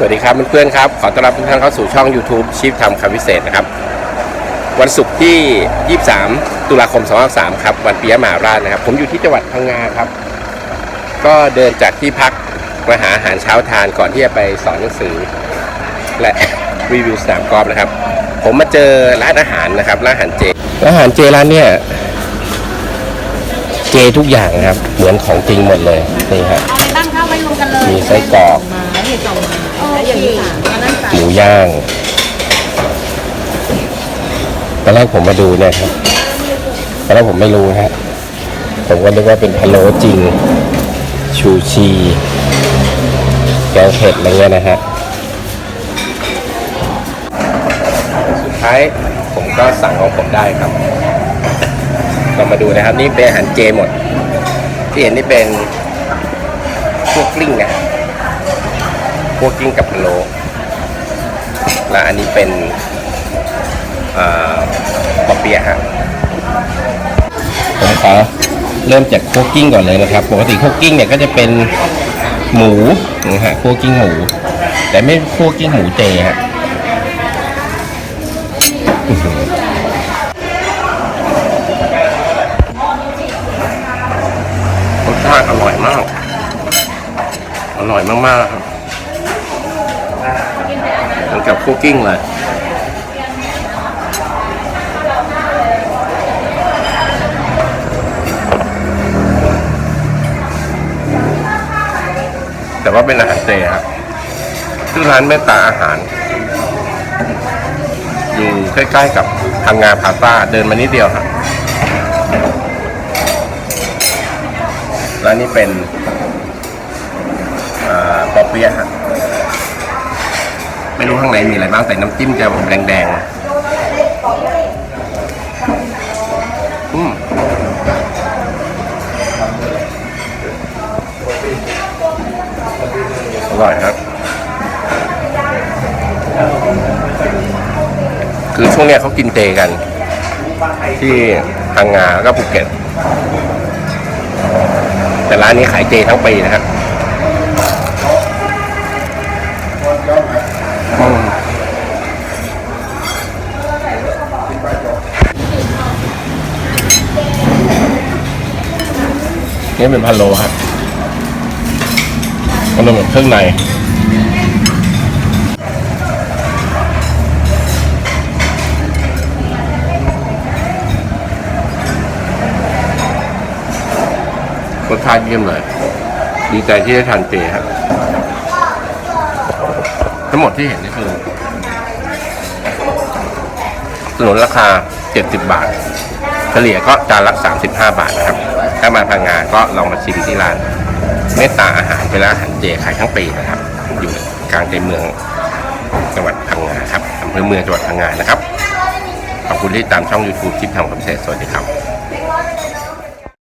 สวัสดีครับเพื่อนๆครับ ขอต้อนรับทุกท่านเข้าสู่ช่อง YouTube ชีพทำคำพิเศษนะครับ วันศุกร์ที่ 23 ตุลาคม2023ครับ วันปียะมหาราชนะครับ ผมอยู่ที่จังหวัดพังงาครับ ก็เดินจากที่พักมาหาอาหารเช้าทานก่อนที่จะไปสอนหนังสือ และรีวิวสนามกอล์ฟนะครับ ผมมาเจอร้านอาหารนะครับร้านอาหารเจร้านอาหารเจร้านเนี่ยเจทุกอย่างนะครับ เหมือนของจริงหมดเลยนี่ครับเอาไปตั้งข้าวไว้รวมกันเลยมีไส้กรอก มูย่างตอนแรกผมมาดูเนี่ยครับตอนแรกผมไม่รู้ฮะผมก็นึกว่าเป็นพะโล้จริง ชูชีแกงเผ็ดอะไรเงี้ยนะฮะสุดท้ายผมก็สั่งของผมได้ครับเรามาดูนะครับ นี่เป็นอาหารเจหมด ที่เห็นนี่เป็นพวกกลิ้งนะพวกกลิ้งกับพะโล้ และอันนี้เป็นต่อปอเปียฮะผมขอเริ่มจากคุกกิ้งก่อนเลยนะครับ ปกติคุกกิ้งเนี่ยก็จะเป็นหมูนะฮะคุกกิ้งหมู แต่ไม่คุกกิ้งหมูเจฮะรสชาติอร่อยมาก อร่อยมากๆครับ กับคุกกิ้งเลยแต่ว่าเป็นอาหารเจครับชื่อร้านเมตตาอาหาร อยู่ใกล้ๆกับพังงาพาซ่าเดินมานิดเดียวครับร้านนี้เป็นอ่าปอเปี๊ยะฮะ ไม่รู้ข้างในมีอะไรบ้างแต่น้ำจิ้มจะแดงๆอืมอร่อยครับ คือช่วงเนี้ยเขากินเจกัน ที่พังงาแล้วก็ภูเก็ต แต่ร้านนี้ขายเจทั้งปีนะครับ นี่เป็นพันโลครับมันเหมือนเครื่องในรสชาติเยี่ยมเลย ดีใจที่ได้ทานเจครับทั้งหมดที่เห็นนี่คือสนุนราคา 70 บาท เฉลี่ยก็จานละ 35 บาทนะครับ ถ้ามาพังงานก็ลองมาชิมที่ร้านเมตตาอาหารเป็นร้านอาหารเจขายทั้งปีนะครับ อยู่กลางใจเมืองจังหวัดพังงาครับอำเภอเมืองจังหวัดพังงานะครับขอบคุณที่ตามช่อง YouTube ชิปทำคำเสสวัสดีครับ